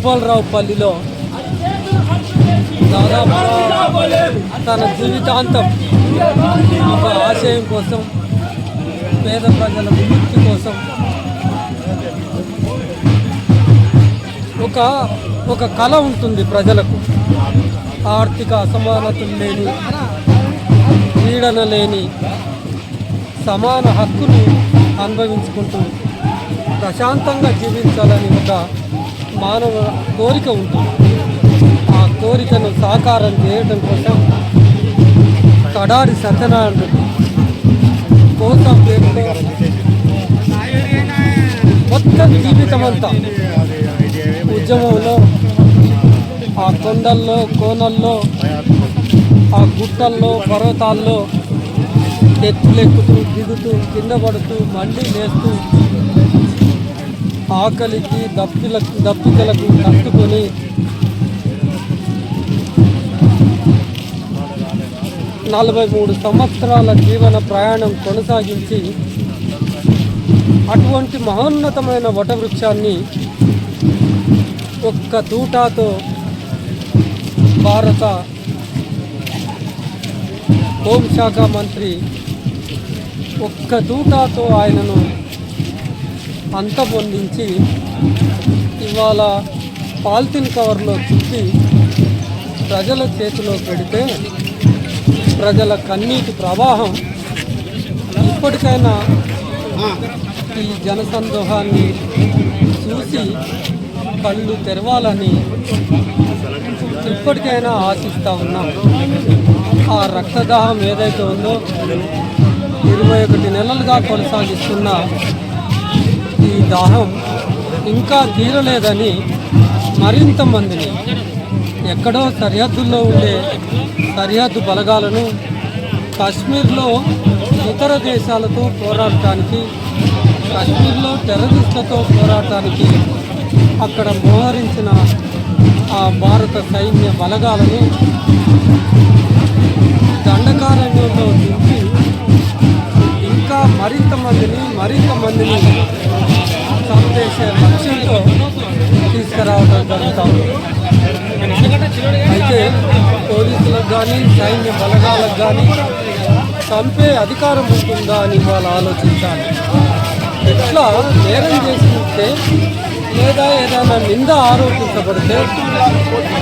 గోపాలరావుపల్లిలో దాదాపు తన జీవితాంతం ఒక ఆశయం కోసం పేద ప్రజల విముక్తి కోసం ఒక ఒక కళ ఉంటుంది ప్రజలకు. ఆర్థిక అసమానతలు లేని పీడన లేని సమాన హక్కులు అనుభవించుకుంటూ ప్రశాంతంగా జీవించాలని ఒక మానవ కోరిక ఉంటుంది. ఆ కోరికను సాకారం చేయడం కోసం కడారి సత్యనారాయణ కోసం మొత్తం జీవితం అంతా ఉద్యమంలో ఆ కొండల్లో కోనల్లో ఆ గుట్టల్లో పర్వతాల్లో ఎత్తులెక్కుతూ దిగుతూ కింద పడుతూ మళ్ళీ లేస్తూ ఆకలికి దప్పిలకు దప్పికలకు తట్టుకొని నలభై మూడు సంవత్సరాల జీవన ప్రయాణం కొనసాగించి అటువంటి మహోన్నతమైన వటవృక్షాన్ని ఒక్క తూటాతో భారత హోంశాఖ మంత్రి ఒక్క తూటాతో ఆయనను అంత పొందించి ఇవాళ పాలిథిన్ కవర్లో చుట్టి ప్రజల చేతిలో పెడితే ప్రజల కన్నీటి ప్రవాహం ఇప్పటికైనా ఈ జనసందోహాన్ని చూసి కళ్ళు తెరవాలని ఇప్పటికైనా ఆశిస్తూ ఉన్నాం. ఆ రక్తదాహం ఏదైతే ఉందో ఇరవై ఒకటి నెలలుగా కొనసాగిస్తున్న దాహం ఇంకా తీరలేదని మరింత మందిని ఎక్కడో సరిహద్దుల్లో ఉండే సరిహద్దు బలగాలను కాశ్మీర్లో ఇతర దేశాలతో పోరాడటానికి కాశ్మీర్లో టెర్రరిస్టులతో పోరాడటానికి అక్కడ మోహరించిన ఆ భారత సైన్య బలగాలను దండకారణ్యంలో దింపి ఇంకా మరింత మందిని మరింత మందిని చంపేసే లక్ష్యంతో తీసుకురావడం జరుగుతుంది. అయితే పోలీసులకు కానీ సైన్య బలగాలకు కానీ చంపే అధికారం ఉంటుందా అని వాళ్ళు ఆలోచించాలి. ఎట్లా నేరం చేసి ఉంటే లేదా ఏదైనా నింద ఆరోపించబడితే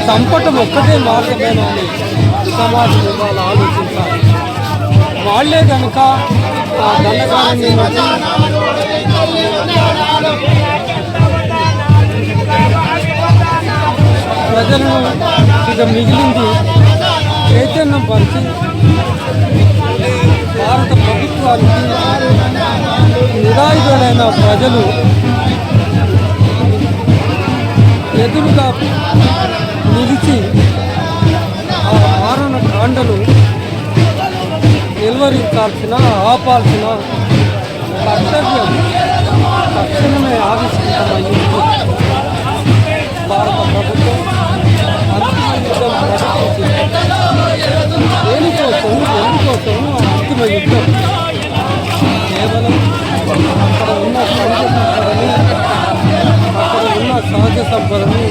చంపటం ఒక్కటే మార్గమేనా అని సమాజం ఇవాళ ఆలోచించాలి. వాళ్ళే కనుక ఆ దళకారాన్ని ప్రజలను ఇక మిగిలింది చైతన్యం పరిచి భారత ప్రభుత్వానికి నిరాయుధులైన ప్రజలు ఎదురుగా నిలిచి ఆ మారణ కాండలు నిల్వరించాల్సిన ఆపాల్సిన కర్తవ్యం తక్షణమే ఆవిష్కృతమయ్యింది భారత ప్రభుత్వం అంతిమ యుద్ధం ప్రకటించింది దేనికోసం ఎందుకోసం అంతిమ యుద్ధం కేవలం అక్కడ ఉన్న సహజ సంపదని అక్కడ ఉన్న సహజ సంపదని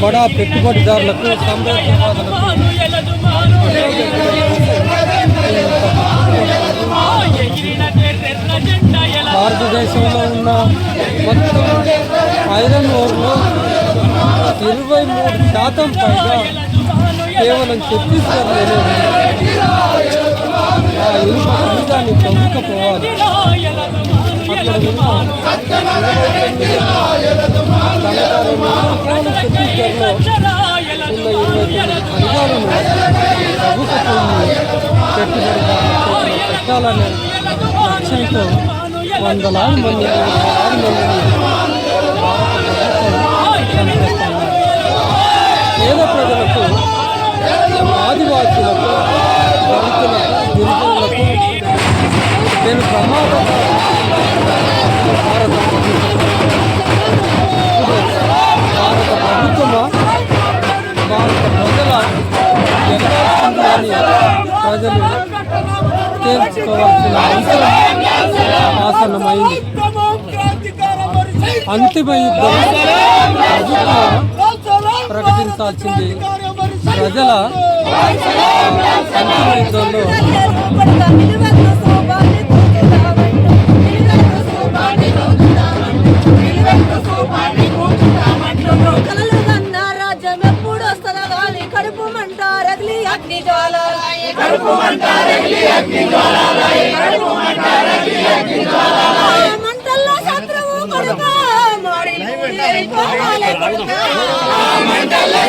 బడా పెట్టుబడిదారులకు సామ్రాజ్యవాదులకు భారతదేశంలో ఉన్న మొత్తం ఐరన్ ఓర్లో ఇరవై మూడు శాతం పైగా కేవలం ఛత్తీస్గఢ్లోనే ఆ ఇనుప ఖనిజాన్ని తవ్వుకపోవాలి అక్కడ ఉన్న ఛత్తీస్గఢ్లో ఉన్న ప్రభుత్వం పెట్టుబడిదారులు లక్ష్యంతో వందలాది మంది వేలాది మంది పేద ప్రజలకు ఆదివాసులకు దళితులకు గిరిజనులకు నేను ప్రమాదం భారత ప్రజలు తేల్చుకోవాల్సిన అవసరం ఆసన్నమైంది అంతిమ యుద్ధం ప్రకటించాల్సింది ప్రజల అంతిమ యుద్ధంలో శత్రువు కొడుక మాడి బూడిదైపోవాలే కొడుక మంటల్లో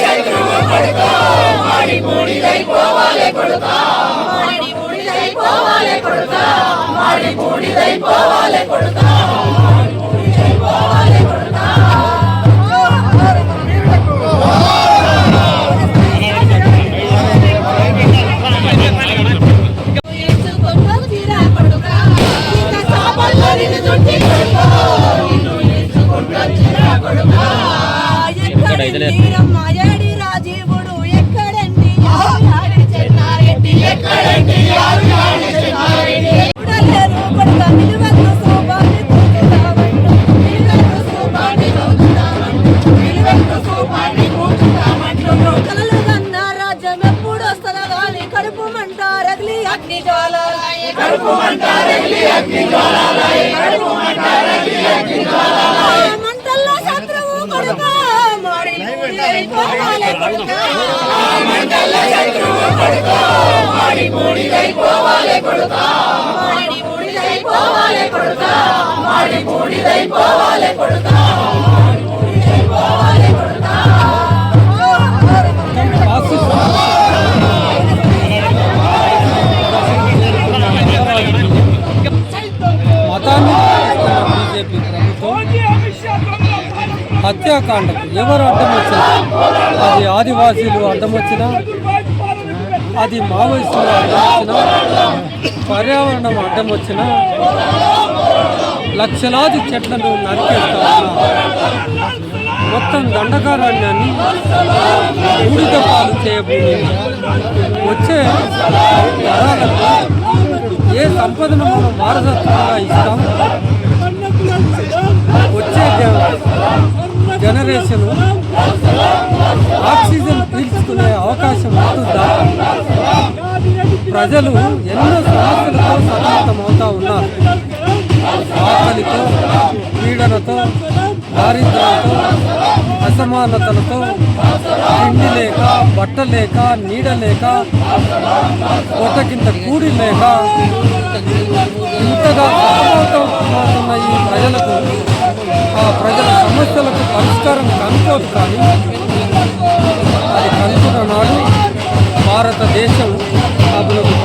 మంటల్లో శత్రువు కొడుక మాడి బూడిదైపోవాలే కొడుక మంటల్లో శత్రువు కొడుక మాడి బూడిదైపోవాలే కొడుక మాడి బూడిదైపోవాలే కొడుక మాడి బూడిదైపోవాలే కొడుక హత్యాకాండకు ఎవరు అడ్డం వచ్చినా అది ఆదివాసీలు అడ్డం వచ్చినా అది మావోయిస్టులు అడ్డం వచ్చినా పర్యావరణం అడ్డం వచ్చినా లక్షలాది చెట్లను నరికేస్తా మొత్తం దండకారణ్యాన్ని బూడిద పాలు చేయబోయి వచ్చే ఏ సంపదను మనం వారసత్వంగా ఇస్తాం? వచ్చే జనరేషన్ ఆక్సిజన్ పీల్చుకునే అవకాశం ఉంటుందా? ప్రజలు ఎన్నో సమస్యలతో సతమతమవుతా ఉన్నారు. ఆకలితో పీడనతో దారిద్ర్యంతో అసమానతలతో తిండి లేక బట్ట లేక నీడ లేక పొట్ట కింద కూడి లేక ఇంతగా సతమతమవుతున్న ఈ ప్రజలకు ఆ ప్రజ సమస్యలకు పరిష్కారం కనుకోదు కానీ అది కనుకున్న నాడు భారతదేశం అభివృద్ధి